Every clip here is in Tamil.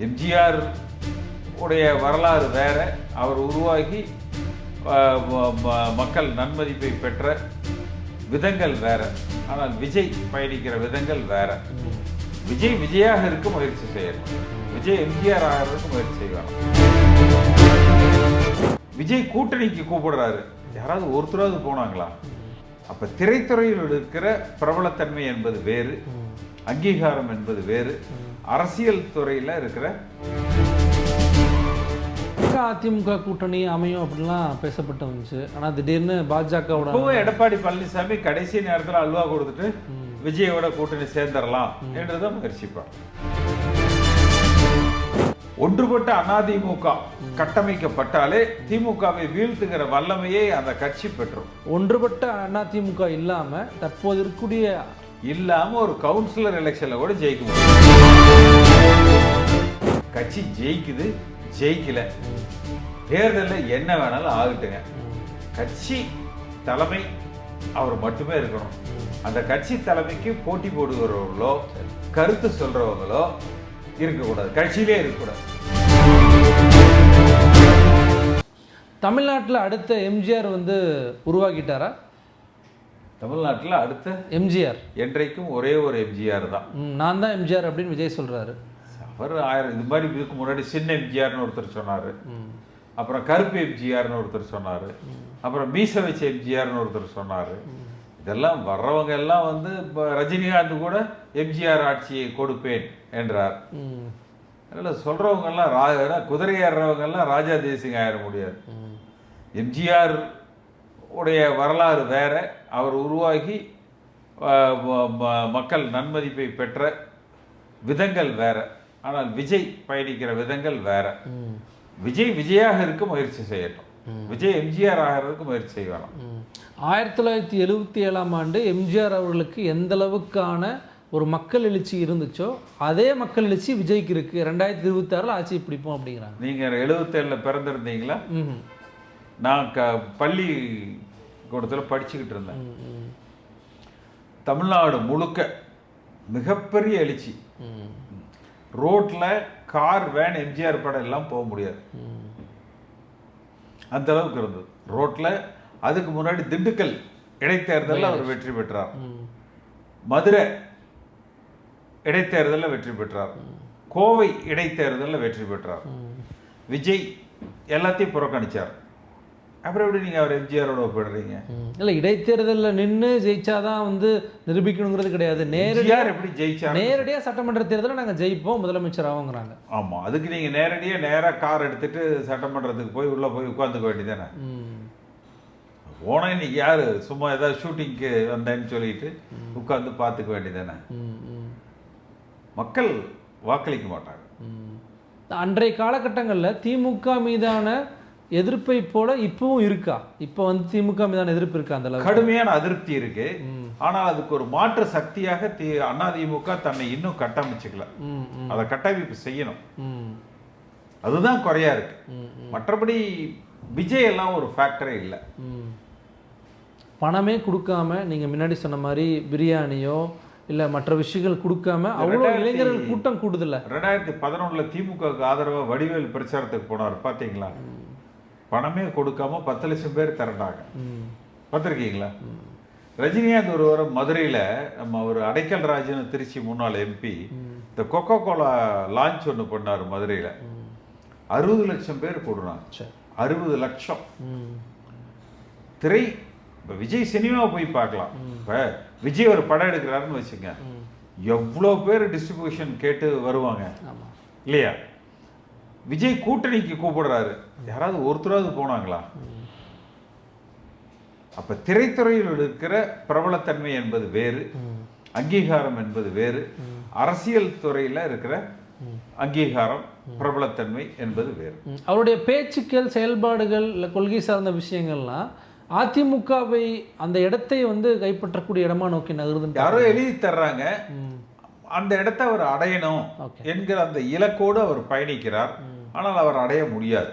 எம்ஜிஆர் உடைய வரலாறு வேற. அவர் உருவாகி ம- மக்கள் நன்மதிப்பை பெற்ற விதங்கள் வேற. ஆனால் விஜய் பயணிக்கிற விதங்கள் வேற. விஜய் விஜயாக இருக்க முயற்சி செய்யணும். விஜய் எம்ஜிஆர் ஆகிறதுக்கு முயற்சி செய்வாங்க விஜய் கூட்டணிக்கு கூப்பிடுறாரு. யாராவது ஒருத்தராவது போனாங்களா? அப்ப திரைத்துறையில் இருக்கிற பிரபலத்தன்மை என்பது வேறு அங்கீகாரம் என்பது வேறு. அரசியல் துறையில இருக்கிற அதிமுக கூட்டணி அமையும் அப்படிலாம் பேசப்பட்டு வந்துச்சு. ஆனால் திடீர்னு பாஜகவோட எடப்பாடி பழனிசாமி கடைசி நேரத்துல அல்வா கொடுத்துட்டு விஜயோட கூட்டணி சேர்ந்துடலாம் என்றுதான் முயற்சிப்பார். ஒன்றுபட்ட அதிமுக கட்டமைக்கப்பட்டாலே திமுகவை வீழ்த்துகிற வல்லமையை அந்த கட்சி பெற்றும். ஒன்றுபட்ட அதிமுக இல்லாம தற்போது இருக்கக்கூடிய இல்லாம ஒரு கவுன்சிலர் எலெக்ஷன்ல கூட ஜெயிக்க முடியும். ஜெயிக்குது ஜெயிக்கல. தேர்தலில் என்ன வேணாலும் ஆகட்டுங்க. கட்சி தலைமை அவர் மட்டுமே இருக்கணும். அந்த கட்சி தலைமைக்கு போட்டி போடுகிறவர்களோ கருத்து சொல்றவங்களோ இருக்கக்கூடாது. கட்சியிலே இருக்கக்கூடாது. தமிழ்நாட்டில் அடுத்த எம்ஜிஆர் வந்து உருவாக்கிட்டாரா? தமிழ்நாட்டில் அடுத்த எம்ஜிஆர். என்றைக்கும் ஒரே ஒரு எம்ஜிஆர் தான். நான் தான் எம்ஜிஆர் அப்படின்னு விஜய் சொல்றாரு. அவர் ஆயிரம் இது மாதிரி இதுக்கு முன்னாடி சின்ன எம்ஜிஆர்னு ஒருத்தர் சொன்னார். அப்புறம் கருப்பு எம்ஜிஆர்னு ஒருத்தர் சொன்னார். அப்புறம் மீச வச்ச எம்ஜிஆர்னு ஒருத்தர் சொன்னார். இதெல்லாம் வர்றவங்க எல்லாம் வந்து இப்போ ரஜினிகாந்த் கூட எம்ஜிஆர் ஆட்சியை கொடுப்பேன் என்றார். அதனால் சொல்கிறவங்க எல்லாம் ரா ஏன்னா குதிரை ஏறுறவங்க எல்லாம் ராஜா தேசிங் ஆயிட முடியாது. எம்ஜிஆர் உடைய வரலாறு வேற. அவர் உருவாகி மக்கள் நன்மதிப்பை பெற்ற விதங்கள் வேற. ஆனால் விஜய் பயணிக்கிற விதங்கள் வேற. விஜய் விஜயாக இருக்க முயற்சி செய்யட்டும். விஜய் எம்ஜிஆர் ஆகிறதுக்கு முயற்சி செய்வாராம் ம். ஆயிரத்தி தொள்ளாயிரத்தி எழுபத்தி ஏழாம் ஆண்டு எம்ஜிஆர் அவர்களுக்கு எந்த அளவுக்கான ஒரு மக்கள் எழுச்சி இருந்துச்சோ அதே மக்கள் எழுச்சி விஜய்க்கு இருக்கு. ரெண்டாயிரத்தி இருபத்தி ஆறில் ஆட்சி பிடிப்போம் அப்படிங்கிறாங்க. நீங்கள் எழுபத்தேழில் பிறந்திருந்தீங்களா? நான் க பள்ளி கூடத்தில் படிச்சுக்கிட்டு இருந்தேன். தமிழ்நாடு முழுக்க மிகப்பெரிய எழுச்சி. ம், ரோட்ல கார் வேன் எம்ஜிஆர் படம் எல்லாம் போக முடியாது. அந்த அளவுக்கு இருந்தது. ரோட்ல அதுக்கு முன்னாடி திண்டுக்கல் இடைத்தேர்தலில் அவர் வெற்றி பெற்றார். மதுரை இடைத்தேர்தலில் வெற்றி பெற்றார். கோவை இடைத்தேர்தலில் வெற்றி பெற்றார். விஜய் எல்லாத்தையும் புறக்கணிச்சார். அப்புறம் எப்படி நீங்க அவர் எம்ஜிஆரோட ஒப்பிடுறீங்க. இல்ல இடைத்தேர்தலில் நின்று ஜெயிச்சாதான் வந்து நிரூபிக்கணுங்கிறது கிடையாது. நேரடியா எம்ஜிஆர் எப்படி ஜெயிச்சார் நேரடியா சட்டமன்ற தேர்தலில் நாங்க ஜெயிப்போம் முதலமைச்சர் ஆகுங்கிறாங்க ஆமா அதுக்கு நீங்க நேரடியா நேரா கார் எடுத்துட்டு சட்டமன்றத்துக்கு போய் உள்ள போய் உட்காந்துக்க வேண்டியதானே ம். போனா இன்னைக்கு யாரு? சும்மா ஏதாவது ஷூட்டிங்க்கு வந்தேன்னு சொல்லிட்டு உட்கார்ந்து பார்த்துக்க வேண்டியதானே மக்கள் வாக்களிக்க மாட்டாங்க. அன்றைய காலகட்டங்களில் திமுக மீதான எதிர்ப்பை போல இப்பவும் இருக்கா? இப்போ வந்து திமுக மீதான எதிர்ப்பு இருக்கா அந்த அளவுக்கு? கடுமையான அதிருப்தி இருக்கு. ஆனால் அதுக்கு ஒரு மாற்று சக்தியாக தி அதிமுக தன்னை இன்னும் கட்டமைச்சுக்கல. அதை கட்டமைப்பு செய்யணும். அதுதான் குறையா இருக்கு. மற்றபடி விஜய் எல்லாம் ஒரு ஃபேக்டரே இல்லை. பணமே கொடுக்காம நீங்க முன்னாடி சொன்ன மாதிரி பிரியாணியோ இல்ல மற்ற விஷயங்கள் கொடுக்காம அவ்வளோ இளைஞர்கள் கூட்டம் கூடுதில்ல. ரெண்டாயிரத்தி பதினொன்னுல திமுகவுக்கு ஆதரவா வடிவேல் பிரச்சாரத்துக்கு போனார் பாத்தீங்களா? பணமே கொடுக்காம பத்து லட்சம் பேர் திரண்டாங்க. பார்த்துருக்கீங்களா? ரஜினிகாந்த் ஒரு வாரம் மதுரையில நம்ம ஒரு அடைக்கல் ராஜன் திருச்சி முன்னாள் எம்பி இந்த கொக்கோ கோலா லான்ச் ஒன்று பண்ணார் மதுரையில. அறுபது லட்சம் பேர் கூடுனாங்க. சரி. அறுபது லட்சம். திரை இப்போ விஜய் சினிமா போய் பார்க்கலாம். இப்போ விஜய் ஒரு படம் எடுக்கிறாருன்னு வச்சுங்க. எவ்வளோ பேர் டிஸ்ட்ரிபியூஷன் கேட்டு வருவாங்க. இல்லையா? விஜய் கூட்டணிக்கு கூப்பிடுறாரு. யாராவது ஒருத்தராவது போனாங்களா? அப்ப திரைத்துறையில் இருக்கிற பிரபலத்தன்மை என்பது வேறு அங்கீகாரம் என்பது வேறு அரசியல் துறையில இருக்கிற அங்கீகாரம் பிரபலத்தன்மை என்பது வேறு. அவருடைய பேச்சுக்கள் செயல்பாடுகள் இல்லை கொள்கை சார்ந்த விஷயங்கள்லாம் அதிமுகவை அந்த இடத்தை வந்து கைப்பற்றக்கூடிய இடமா நோக்கி நகருதுன்னு யாரோ எழுதி தர்றாங்க. அந்த இடத்தை அவர் அடையணும். என்கிற அந்த இலக்கோடு அவர் பயணிக்கிறார். ஆனால் அவர் அடைய முடியாது.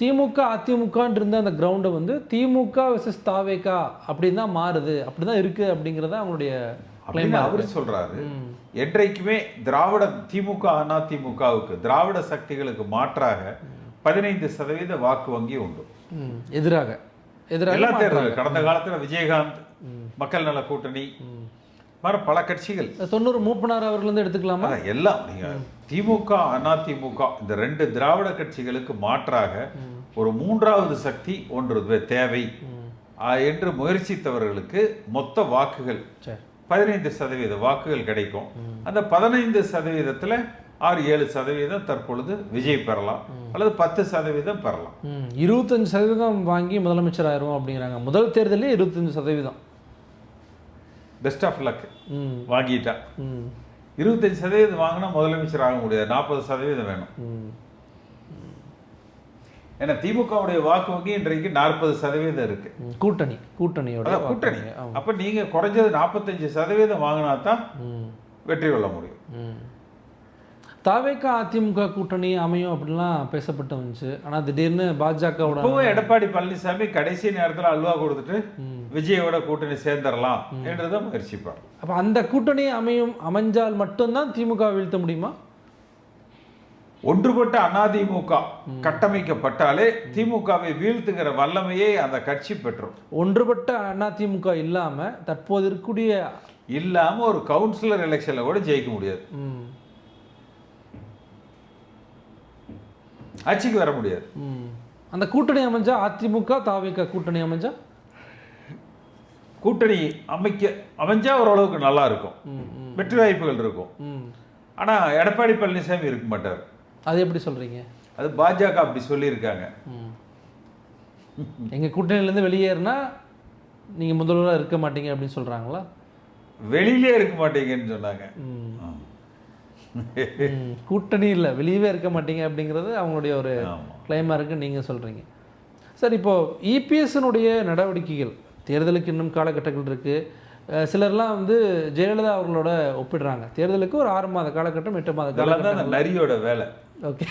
திமுக அதிமுகன்னு இருந்த அந்த கிரவுண்டை வந்து திமுக விசஸ் தாவேகா அப்படின்னு தான் மாறுது. அப்படி தான் இருக்குது அப்படிங்கிறத அவங்களுடைய அப்படின்னு அவர் சொல்றாரு. என்றைக்குமே திராவிட திமுக அண்ணா திமுகவுக்கு திராவிட சக்திகளுக்கு மாற்றாக பதினைந்து சதவீத வாக்கு வங்கி உண்டு. எதிராக. எதிராக எல்லா. தேர்தலும் கடந்த காலத்துல விஜயகாந்த் மக்கள் நல கூட்டணி மாதிரி பல கட்சிகள். தொண்ணூறு மூப்பனார் அவர்லேருந்து எடுத்துக்கலாமா? எல்லாம். நீங்க திமுக அண்ணா திமுக இந்த ரெண்டு திராவிட கட்சிகளுக்கு மாற்றாக ஒரு மூன்றாவது சக்தி ஒன்று தேவை. என்று முயற்சித்தவர்களுக்கு மொத்த வாக்குகள் பதினைந்து சதவீத வாக்குகள் கிடைக்கும். அந்த பதினைந்து சதவீதத்துல ஆறு ஏழு சதவீதம் தற்பொழுது விஜய் பெறலாம். அல்லது பத்து சதவீதம் பெறலாம். இருபத்தஞ்சு சதவீதம் வாங்கி முதலமைச்சர் ஆயிரும் அப்படிங்கிறாங்க. முதல் தேர்தலே இருபத்தஞ்சு சதவீதம். பெஸ்ட் ஆஃப் லக் வாங்கிட்டா. ம் இருபத்தஞ்சு சதவீதம் வாங்கினா முதலமைச்சர் ஆக முடியாது. நாற்பது சதவீதம் வேணும். ம் ஏன்னா திமுகவுடைய வாக்கு வங்கி இன்றைக்கு நாற்பது சதவீதம் இருக்கு. கூட்டணி. கூட்டணியோட கூட்டணி. அப்ப நீங்க குறைஞ்சது நாற்பத்தஞ்சு சதவீதம் வாங்கினா தான் வெற்றி கொள்ள முடியும். தாவேக்கா அதிமுக கூட்டணி அமையும் அப்படிலாம் பேசப்பட்டு வந்துச்சு. ஆனா திடீர்னு பாஜகவோட எடப்பாடி பழனிசாமி கடைசி நேரத்துல அல்வா கொடுத்துட்டு விஜயோட கூட்டணி சேர்ந்துடலாம் என்றுதான் முயற்சிப்பார் அப்ப அந்த கூட்டணி அமையும் அமைஞ்சால் மட்டும்தான் திமுக வீழ்த்த முடியுமா? ஒன்றுபட்ட அதிமுக கட்டமைக்கப்பட்டாலே திமுகவை வீழ்த்துகிற வல்லமையை அந்த கட்சி பெற்றும். ஒன்றுபட்ட அதிமுக இல்லாம தற்போது இருக்கக்கூடிய இல்லாம ஒரு கவுன்சிலர் எலெக்ஷன்ல கூட ஜெயிக்க முடியாது. ஆட்சிக்கு வர முடியாது. அந்த கூட்டணி அமைஞ்சா அதிமுக தாவேக்கா கூட்டணி அமைஞ்சா? கூட்டணி அமைக்க அமைஞ்சா ஓரளவுக்கு நல்லா இருக்கும். வெற்றி வாய்ப்புகள் இருக்கும். ம். ஆனா எடப்பாடி பழனிசாமி இருக்க மாட்டார். அது எப்படி சொல்றீங்க? அது பாஜக அப்படி சொல்லியிருக்காங்க. ம். எங்க கூட்டணியிலேருந்து வெளியேறினா நீங்க முதல்வராக இருக்க மாட்டீங்க அப்படின்னு சொல்றாங்களா? வெளியிலே இருக்க மாட்டீங்கன்னு சொன்னாங்க. கூட்டணி இல்லை வெளியவே இருக்க மாட்டீங்க அப்படிங்கிறது அவங்களுடைய ஒரு. கிளைமாக இருக்குன்னு நீங்கள் சொல்கிறீங்க சார் இப்போ இபிஎஸ்னுடைய நடவடிக்கைகள் தேர்தலுக்கு இன்னும் காலகட்டங்கள் இருக்குது சிலர்லாம் வந்து ஜெயலலிதா அவர்களோட ஒப்பிடுறாங்க. தேர்தலுக்கு ஒரு ஆறு மாத காலகட்டம் எட்டு மாத காலகட்டம் அந்த நரியோட வேலை. ஓகே.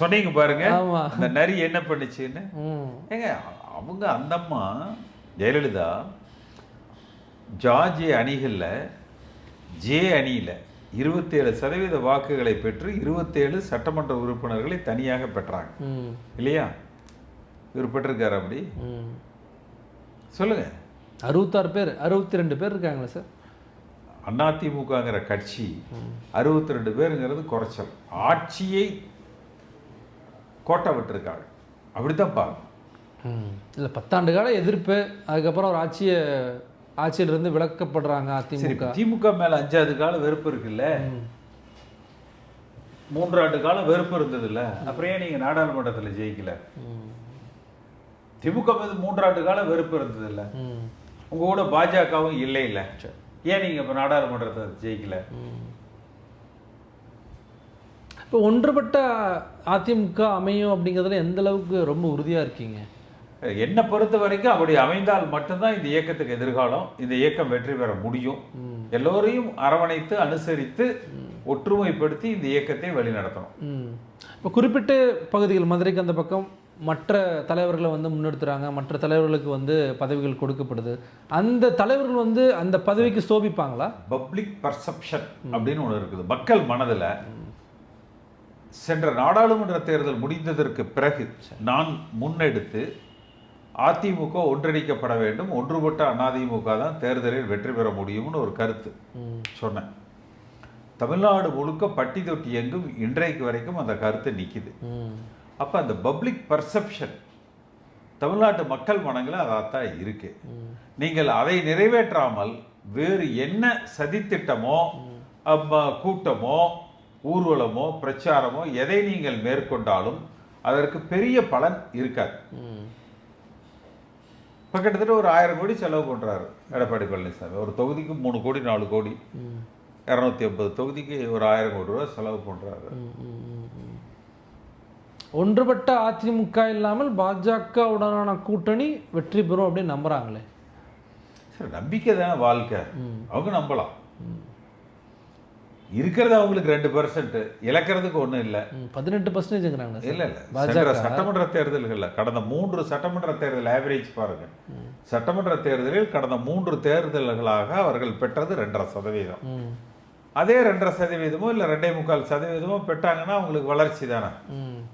சொன்னீங்க பாருங்க ஆமா. அந்த நரி என்ன பண்ணுச்சுன்னு. ஏங்க அவங்க அந்த அம்மா ஜெயலலிதா ஜார்ஜ் அணிகள்ல ஜே அணியில இருபத்தேழு சதவீத வாக்குகளை பெற்று இருபத்தேழு சட்டமன்ற உறுப்பினர்களை தனியாக பெற்றாங்க. இல்லையா? இவர் பெற்றிருக்காரு அப்படி? சொல்லுங்க. அறுபத்தாறு பேர் அறுபத்தி ரெண்டு பேர் இருக்காங்களா சார்? அதிமுகங்கிற கட்சி அறுபத்தி ரெண்டு பேருங்கிறது குறைச்சல். ஆட்சியை கோட்டை விட்டுருக்காங்க. அப்படித்தான் ம். இல்லை பத்தாண்டு கால எதிர்ப்பு அதுக்கப்புறம் ஒரு ஆட்சியை ஆட்சியிலிருந்து விலக்கப்படுறாங்க சரி அதிமுக. திமுக மேல அஞ்சாவது காலம் வெறுப்பு இருக்குல்ல? மூன்றாண்டு காலம் வெறுப்பு இருந்தது இல்ல அப்புறம் ஏன் நீங்க நாடாளுமன்றத்துல ஜெயிக்கல? திமுக மீது மூன்றாண்டு காலம் வெறுப்பு இருந்தது இல்ல உங்க கூட பாஜகவும் இல்லை இல்ல ஏன் நீங்க இப்ப நாடாளுமன்றத்தை ஜெயிக்கல? இப்போ ஒன்றுபட்ட அதிமுக அமையும் அப்படிங்கிறதுல எந்த அளவுக்கு ரொம்ப உறுதியாக இருக்கீங்க? என்னை பொறுத்த வரைக்கும் அப்படி அமைந்தால் மட்டும்தான் இந்த இயக்கத்துக்கு எதிர்காலம் இந்த இயக்கம் வெற்றி பெற முடியும். எல்லோரையும் அரவணைத்து அனுசரித்து ஒற்றுமைப்படுத்தி இந்த இயக்கத்தை வழிநடத்தணும். இப்போ குறிப்பிட்ட பகுதிகள் மதுரைக்கு அந்த பக்கம் மற்ற தலைவர்களை வந்து முன்னெடுத்துறாங்க. மற்ற தலைவர்களுக்கு வந்து பதவிகள் கொடுக்கப்படுது. அந்த தலைவர்கள் வந்து அந்த பதவிக்கு சோபிப்பாங்களா? பப்ளிக் பர்செப்ஷன் அப்படின்னு ஒன்று இருக்குது. மக்கள் மனதுல சென்ற நாடாளுமன்ற தேர்தல் முடிந்ததற்கு பிறகு நான் முன்னெடுத்து அதிமுக ஒன்றிணைக்கப்பட வேண்டும். ஒன்றுபட்ட அதிமுக தான் தேர்தலில் வெற்றி பெற முடியும்னு ஒரு கருத்து சொன்னேன். தமிழ்நாடு முழுக்க பட்டி தொட்டி எங்கும் இன்றைக்கு வரைக்கும் அந்த கருத்து நிக்குது. ம். அப்ப அந்த பப்ளிக் பர்செப்ஷன் தமிழ்நாட்டு மக்கள் மனங்களில் அதாத்தான் இருக்கு. நீங்கள் அதை நிறைவேற்றாமல் வேறு என்ன சதித்திட்டமோ கூட்டமோ ஊர்வலமோ பிரச்சாரமோ எதை நீங்கள் மேற்கொண்டாலும் அதற்கு பெரிய பலன் இருக்காது. இப்போ கிட்டத்தட்ட ஒரு ஆயிரம் கோடி செலவு பண்றாரு எடப்பாடி பழனிசாமி. ஒரு தொகுதிக்கு மூணு கோடி நாலு கோடி. இரநூத்தி ஐம்பது தொகுதிக்கு ஒரு ஆயிரம் கோடி ரூபா செலவு ம். ஒன்றுபட்ட அதிமுக இல்லாமல் பாஜகவுடனான கூட்டணி வெற்றி பெறும் அப்படின்னு நம்புறாங்களே. சரி நம்பிக்கை தானே வாழ்க்கை அவங்க நம்பலாம். இருக்கிறது அவங்களுக்கு ரெண்டு பர்சன்ட் இழக்கிறதுக்கு ஒண்ணும் இல்ல. பதினெட்டு பர்சன்டேஜ்ங்கிறாங்க இல்ல இல்ல. பாஜக. சட்டமன்ற தேர்தல்கள்ல கடந்த மூன்று சட்டமன்ற தேர்தல் ஆவரேஜ் பாருங்க. சட்டமன்ற தேர்தலில் கடந்த மூன்று தேர்தல்களாக அவர்கள் பெற்றது ரெண்டரை சதவீதம். அதே ரெண்டரை சதவீதமோ இல்ல ரெண்டே முக்கால் சதவீதமோ பெற்றாங்கன்னா அவங்களுக்கு வளர்ச்சி தானே?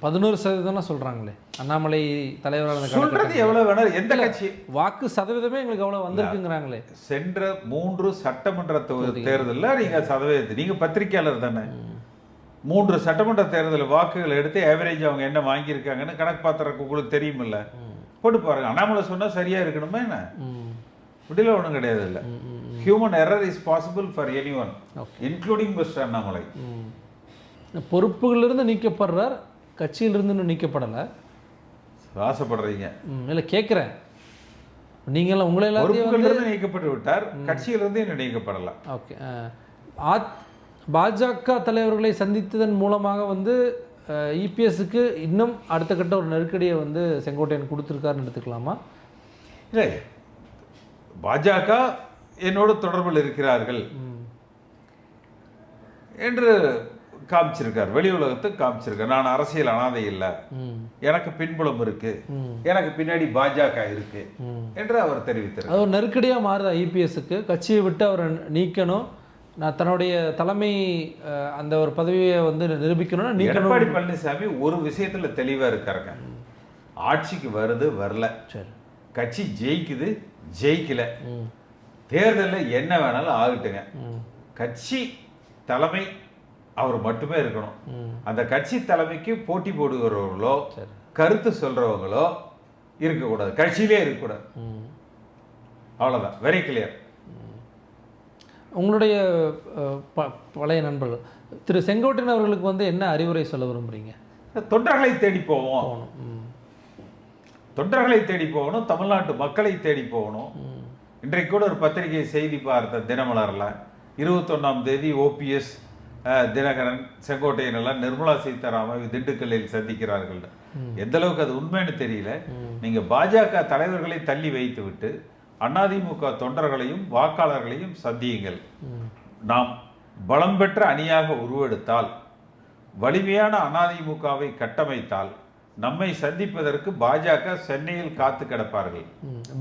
பதினோரு சதவீதம் சொல்றாங்களே. அண்ணாமலை தலைவராக காலகட்டத்தில் எவ்வளவு வேணாலும் எந்த கட்சி? வாக்கு சதவீதமே எங்களுக்கு அவ்வளோ வந்திருக்குங்கிறாங்களே. சென்ற மூன்று சட்டமன்ற தேர்தல்ல நீங்க சதவீதத்தை நீங்க பத்திரிக்கையாளர் தானே. மூன்று சட்டமன்ற தேர்தல் வாக்குகள் எடுத்து ஆவரேஜ் அவங்க என்ன வாங்கியிருக்காங்கன்னு கணக்கு பாத்திரக்கு உங்களுக்கு தெரியுமில்ல. போட்டு பாருங்க. அண்ணாமலை சொன்னா சரியா இருக்கணுமா என்ன? இப்படிலாம் ஒண்ணும் கிடையாது இல்ல human error is possible for anyone. Including mister Annamalai பொறுப்புகளிலிருந்து நீக்கப்படுறார் கட்சியிலிருந்து இன்னும் நீக்கப்படலை. ஆசைப்படுறீங்க. இல்லை கேட்குறேன் நீங்களாம் உங்களை எல்லாத்தையும் பொறுப்புகளிலிருந்து நீக்கப்பட்டு விட்டார் கட்சியிலிருந்து இன்னும் நீக்கப்படல. ஓகே ஆத் பாஜக தலைவர்களை சந்தித்ததன் மூலமாக வந்து இபிஎஸ்க்கு இன்னும் அடுத்த கட்ட ஒரு நெருக்கடியை வந்து செங்கோட்டையன் கொடுத்துருக்காருன்னு எடுத்துக்கலாமா? இல்லை பாஜக என்னோடு தொடர்பில் இருக்கிறார்கள். என்று காமிச்சிருக்கார். வெளி உலகத்துக்கு காமிச்சிருக்கார். நான் அரசியல் அனாதை இல்லை. எனக்கு பின்புலம் இருக்கு. எனக்கு பின்னாடி பாஜக இருக்கு. என்று அவர் தெரிவித்தார் அது ஒரு நெருக்கடியாக மாறுதா ஐபிஎஸ்க்கு கட்சியை விட்டு அவரை நீக்கணும். நான் தன்னுடைய தலைமை அந்த ஒரு பதவியை வந்து நிரூபிக்கணும்னா நீக்கணும். எடப்பாடி பழனிசாமி ஒரு விஷயத்துல தெளிவா இருக்காருங்க. ஆட்சிக்கு வருது வரல. சரி. கட்சி ஜெயிக்குது ஜெயிக்கல. தேர்தல்ல என்ன வேணாலும் ஆகட்டுங்க. கட்சி தலைமை அவர் மட்டுமே இருக்கணும். அந்த கட்சி தலைமைக்கு போட்டி போடுகிறவர்களோ கருத்து சொல்றவங்களோ இருக்கக்கூடாது. கட்சியிலே இருக்கக்கூடாது. ம். அவ்வளவுதான். வெரி கிளியர் உங்களுடைய ப- பழைய நண்பர்கள் திரு செங்கோட்டையன் அவர்களுக்கு வந்து என்ன அறிவுரை சொல்ல விரும்புறீங்க? தொண்டர்களை தேடி போவோம். தொண்டர்களை தேடி போகணும். தமிழ்நாட்டு மக்களை தேடி போகணும். இன்றைக்கு கூட ஒரு பத்திரிகை செய்தி பார்த்த தினமலர்ல இருபத்தொன்னாம் தேதி ஓபிஎஸ் தினகரன் செங்கோட்டையன் எல்லாம் நிர்மலா சீதாராமன் திண்டுக்கல்லில் சந்திக்கிறார்கள். எந்த அளவுக்கு அது உண்மைன்னு தெரியல. நீங்க பாஜக தலைவர்களை தள்ளி வைத்து விட்டு அதிமுக தொண்டர்களையும் வாக்காளர்களையும் சந்தியுங்கள். நாம் பலம் பெற்ற அணியாக உருவெடுத்தால் வலிமையான அதிமுகவை கட்டமைத்தால் நம்மை சந்திப்பதற்கு பாஜக சென்னையில் காத்து கிடப்பார்கள்.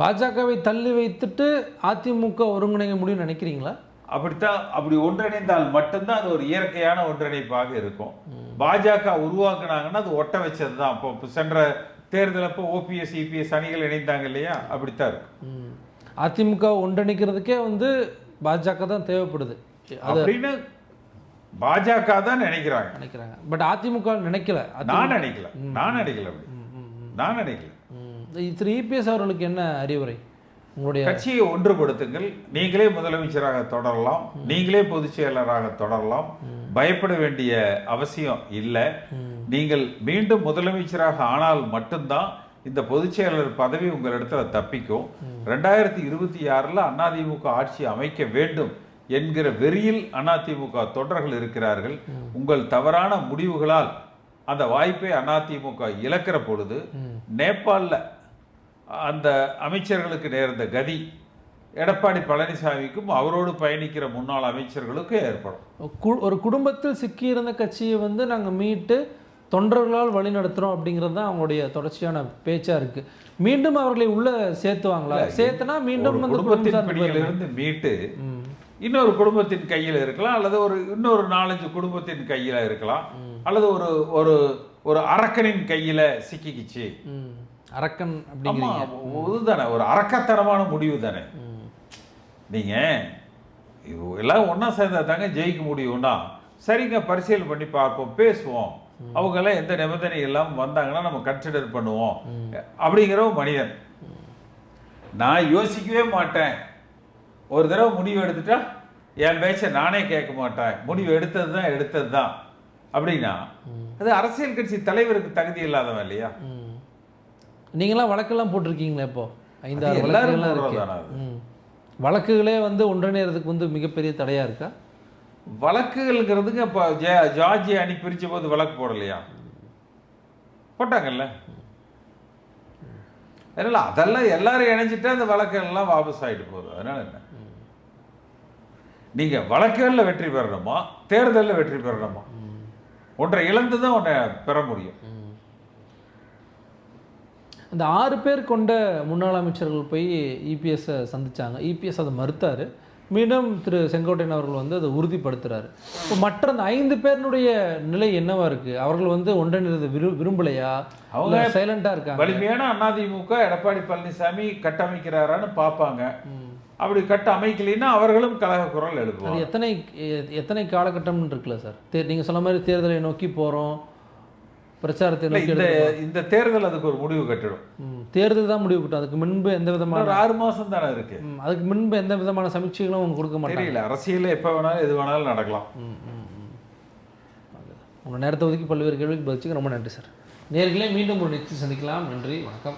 பாஜகவை தள்ளி வைத்துட்டு அதிமுக ஒருங்கிணைக்க முடியும்னு நினைக்கிறீங்களா? அப்படித்தான் அப்படி ஒன்றிணைந்தால் மட்டும்தான் அது ஒரு இயற்கையான ஒன்றிணைப்பாக இருக்கும். பாஜக உருவாக்குனாங்கன்னா அது ஒட்ட வச்சது தான் அப்போ இப்போ சென்ற தேர்தல் அப்போ ஓபிஎஸ் இபிஎஸ் அணிகள் இணைந்தாங்க இல்லையா? அப்படித்தான் இருக்கும். அதிமுக ஒன்றிணைக்கிறதுக்கே வந்து பாஜக தான் தேவைப்படுது. அது அப்படின்னு பாஜக தான் நினைக்கிறாங்க. நினைக்கிறாங்க. பட் அதிமுக நினைக்கல. நான் நினைக்கல. நான் நினைக்கல. நான் நினைக்கல. திரு இபிஎஸ் அவர்களுக்கு என்ன அறிவுரை? உங்களுடைய கட்சியை ஒன்றுபடுத்துங்கள் நீங்களே முதலமைச்சராக தொடரலாம். நீங்களே பொதுச் செயலராக தொடரலாம். பயப்பட வேண்டிய அவசியம் இல்லை. நீங்கள் மீண்டும் முதலமைச்சராக ஆனால் மட்டும்தான் இந்த பொதுச் செயலர் பதவி உங்களிடத்துல தப்பிக்கும். ரெண்டாயிரத்தி இருபத்தி ஆறுல அதிமுக ஆட்சி அமைக்க வேண்டும். என்கிற வெறியில் அதிமுக தொண்டர்கள் இருக்கிறார்கள். உங்கள் தவறான முடிவுகளால் அந்த வாய்ப்பை அதிமுக இழக்கிற பொழுது நேபாளில் அந்த அமைச்சர்களுக்கு நேர்ந்த கதி எடப்பாடி பழனிசாமிக்கும் அவரோடு பயணிக்கிற முன்னாள் அமைச்சர்களுக்கும் ஏற்படும். ஒரு குடும்பத்தில் சிக்கியிருந்த கட்சியை வந்து நாங்கள் மீட்டு தொண்டர்களால் வழிநடத்துறோம் அப்படிங்கிறது தான் அவங்களுடைய தொடர்ச்சியான பேச்சா இருக்கு. மீண்டும் அவர்களை உள்ள சேர்த்துவாங்களா? சேர்த்துனா மீண்டும் வந்து குடும்பத்தின் மீட்டு. இன்னொரு குடும்பத்தின் கையில் இருக்கலாம் அல்லது ஒரு இன்னொரு நாலஞ்சு குடும்பத்தின் கையில இருக்கலாம் அல்லது ஒரு ஒரு ஒரு அரக்கனின் கையில சிக்கிக்கிச்சு. அரக்கன் அப்படிங்கிறீங்க. ஒரு அரக்கத்தனமான முடிவு தானே. ம். நீங்க இது எல்லாம் ஒண்ணா சேர்ந்தா தாங்க ஜெயிக்க முடியும்னா சரிங்க பரிசீலனை பண்ணி பார்ப்போம் பேசுவோம். அவங்க எல்லாம் எந்த நிபந்தனை எல்லாம் வந்தாங்கன்னா நம்ம கன்சிடர் பண்ணுவோம். அப்படிங்கிற மனிதன். நான் யோசிக்கவே மாட்டேன். ஒரு தடவை முடிவு எடுத்துட்டா என் பேச்சை நானே கேட்க மாட்டேன். முடிவு எடுத்தது தான் எடுத்தது தான். அப்படின்னா அது அரசியல் கட்சி தலைவருக்கு தகுதி இல்லாதவன் இல்லையா. நீங்களாம் வழக்கெல்லாம் போட்டிருக்கீங்களே இப்போ? ஐந்தாறு வழக்குகள்லாம் இருக்கு. வழக்குகளே வந்து ஒன்றிணைறதுக்கு வந்து மிகப்பெரிய தடையா இருக்கா? வழக்குகள்ங்கிறதுங்க இப்போ ஜா- ஜார்ஜி அணி பிரிச்ச போது வழக்கு போடலையா? போட்டாங்கல்ல? அதனால அதெல்லாம் எல்லாரும் இணைஞ்சிட்டா அந்த வழக்கு எல்லாம் வாபஸ் ஆயிட்டு போகுது. அதனால என்ன? நீங்க வழக்குகளில் வெற்றி பெறணுமா? தேர்தலில் வெற்றி பெறணுமா? ஒன்றை இழந்து தான் ஒன்றை பெற முடியும். இந்த ஆறு பேர் கொண்ட முன்னாள் அமைச்சர்கள் போய் இபிஎஸ்ஸை சந்திச்சாங்க. இபிஎஸ் அதை மறுத்தார். மீண்டும் திரு செங்கோட்டையன் அவர்கள் வந்து அதை உறுதிப்படுத்துறாரு. இப்போ மற்ற அந்த ஐந்து பேரினுடைய நிலை என்னவா இருக்கு? அவர்கள் வந்து ஒன்றிணைறது விரு விரும்பலையா? அவங்க அவங்க சைலண்டாக இருக்காங்க. வலிமையான அதிமுக எடப்பாடி பழனிசாமி கட்டமைக்கிறாரான்னு பார்ப்பாங்க. அப்படி கட்ட அமைக்கலைன்னா அவர்களும் கழக குரல் அது எழுப்புவாங்க எத்தனை எத்தனை காலகட்டம்னு இருக்குல்ல சார்? நீங்கள் சொன்ன மாதிரி தேர்தலை நோக்கி போகிறோம் பிரச்சாரத்தை நோக்கி இந்த இந்த தேர்தல் அதுக்கு ஒரு முடிவு கட்டிடும். தேர்தல் தான் முடிவு கட்டும். அதுக்கு முன்பு எந்த விதமான ஆறு மாசம் தானே இருக்கு. அதுக்கு முன்பு எந்த விதமான சமீட்சைகளும் அவங்க கொடுக்க மாட்டாங்க. அரசியல்ல எப்ப வேணாலும் எது வேணாலும் நடக்கலாம். உங்கள் நேரத்தை ஒதுக்கி பல்வேறு கேள்விக்கு பதிச்சுக்க ரொம்ப நன்றி சார். நேர்களே மீண்டும் ஒரு நிச்சயம் சந்திக்கலாம். நன்றி வணக்கம்.